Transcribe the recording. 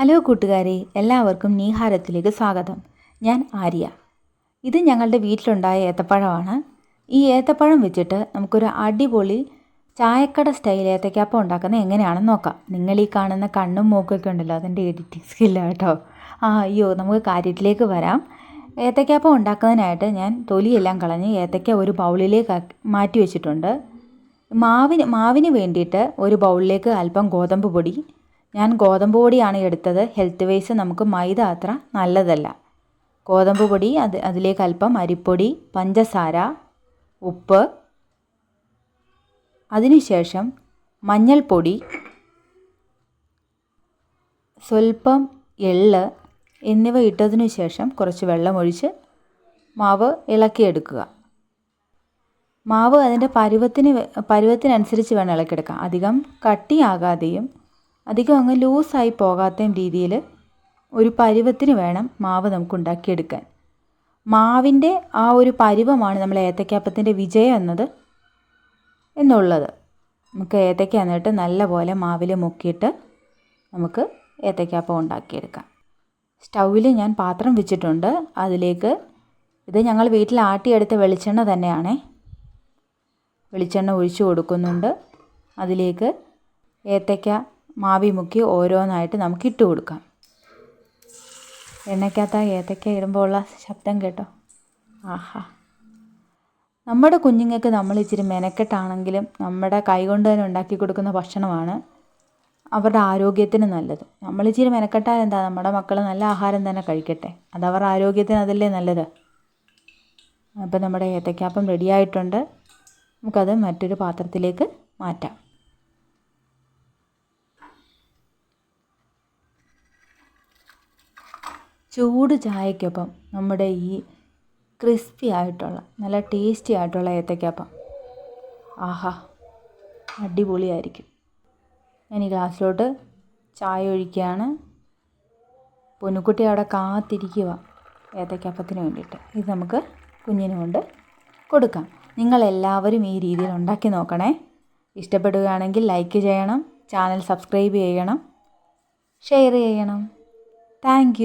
Hello കൂട്ടുകാരെ എല്ലാവർക്കും നീഹാരത്തിലേക്ക് സ്വാഗതം. ഞാൻ ആര്യ. ഇത് ഞങ്ങളുടെ വീട്ടിലുണ്ടായ ഏത്തപ്പഴമാണ്. ഈ ഏത്തപ്പഴം വെച്ചിട്ട് നമുക്കൊരു അടിപൊളി ചായക്കട സ്റ്റൈൽ ഏത്തക്കാപ്പം ഉണ്ടാക്കുന്നത് എങ്ങനെയാണെന്ന് നോക്കാം. നിങ്ങൾ ഈ കാണുന്ന കണ്ണും മൂക്കൊക്കെ ഉണ്ടല്ലോ അതിന്റെ എഡിറ്റിംഗ് സ്കില്ല കേട്ടോ. ആ അയ്യോ നമുക്ക് കാര്യത്തിലേക്ക് വരാം. ഏത്തക്കാപ്പം ഉണ്ടാക്കുന്നതിനായിട്ട് ഞാൻ തൊലിയെല്ലാം കളഞ്ഞ് ഏത്തക്ക ഒരു ബൗളിലേക്ക് മാറ്റി വെച്ചിട്ടുണ്ട്. മാവിന് മാവിന് വേണ്ടിയിട്ട് ഒരു ബൗളിലേക്ക് അല്പം ഗോതമ്പ് പൊടി ഞാൻ ഗോതമ്പ് പൊടിയാണ് എടുത്തത്. ഹെൽത്ത് വൈസ് നമുക്ക് മൈദ അത്ര നല്ലതല്ല. ഗോതമ്പ് പൊടി അത് അതിലേക്ക് അല്പം അരിപ്പൊടി പഞ്ചസാര ഉപ്പ്. അതിനുശേഷം മഞ്ഞൾപ്പൊടി സ്വല്പം എള്ള് എന്നിവ ഇട്ടതിനു ശേഷം കുറച്ച് വെള്ളമൊഴിച്ച് മാവ് ഇളക്കിയെടുക്കുക മാവ് അതിന്റെ പരുവത്തിന് പരുവത്തിനനുസരിച്ച് വേണം ഇളക്കിയെടുക്കാം അധികം കട്ടിയാകാതെയും അധികം അങ്ങ് ലൂസായി പോകാത്ത രീതിയിൽ ഒരു പരുവത്തിന് വേണം മാവ് നമുക്ക് ഉണ്ടാക്കിയെടുക്കാൻ. മാവിന്റെ ആ ഒരു പരുവമാണ് നമ്മൾ ഏത്തക്കാപ്പത്തിന്റെ വിജയം എന്നത് എന്നുള്ളത്. നമുക്ക് ഏത്തക്ക എന്നിട്ട് നല്ലപോലെ മാവിൽ മുക്കിയിട്ട് നമുക്ക് ഏത്തക്കാപ്പം ഉണ്ടാക്കിയെടുക്കാം. സ്റ്റൗവിൽ ഞാൻ പാത്രം വെച്ചിട്ടുണ്ട്. അതിലേക്ക് ഇത് ഞങ്ങൾ വീട്ടിൽ ആട്ടിയെടുത്ത വെളിച്ചെണ്ണ തന്നെയാണേ. വെളിച്ചെണ്ണ ഒഴിച്ചു കൊടുക്കുന്നുണ്ട്. അതിലേക്ക് ഏത്തയ്ക്ക മാവി മുക്കി ഓരോന്നായിട്ട് നമുക്ക് ഇട്ട് കൊടുക്കാം. എണ്ണയ്ക്കകത്ത് ഏതൊക്കെ ഇടുമ്പോൾ ഉള്ള ശബ്ദം കേട്ടോ. ആഹാ. നമ്മുടെ കുഞ്ഞുങ്ങൾക്ക് നമ്മൾ ഇച്ചിരി മെനക്കെട്ടാണെങ്കിലും നമ്മുടെ കൈകൊണ്ട് തന്നെ ഉണ്ടാക്കി കൊടുക്കുന്ന ഭക്ഷണമാണ് അവരുടെ ആരോഗ്യത്തിന് നല്ലത്. നമ്മൾ ഇച്ചിരി മെനക്കെട്ടാൽ എന്താ? നമ്മുടെ മക്കൾ നല്ല ആഹാരം തന്നെ കഴിക്കട്ടെ. അത് അവരുടെ ആരോഗ്യത്തിന് അതല്ലേ നല്ലത്? അപ്പം നമ്മുടെ ഏത്തയ്ക്കാപ്പം റെഡിയായിട്ടുണ്ട്. നമുക്കത് മറ്റൊരു പാത്രത്തിലേക്ക് മാറ്റാം. ചൂട് ചായക്കൊപ്പം നമ്മുടെ ഈ ക്രിസ്പി ആയിട്ടുള്ള നല്ല ടേസ്റ്റി ആയിട്ടുള്ള ഏത്തയ്ക്കാപ്പം. ആഹാ അടിപൊളിയായിരിക്കും. ഞാൻ ഈ ഗ്ലാസ്സിലോട്ട് ചായ ഒഴിക്കുകയാണ്. പൊന്നുക്കുട്ടി അവിടെ കാത്തിരിക്കുക ഏത്തയ്ക്കാപ്പത്തിന് വേണ്ടിയിട്ട്. ഇത് നമുക്ക് കുഞ്ഞിന് കൊണ്ട് കൊടുക്കാം. നിങ്ങളെല്ലാവരും ഈ രീതിയിൽ ഉണ്ടാക്കി നോക്കണേ. ഇഷ്ടപ്പെടുകയാണെങ്കിൽ ലൈക്ക് ചെയ്യണം ചാനൽ സബ്സ്ക്രൈബ് ചെയ്യണം ഷെയർ ചെയ്യണം. താങ്ക്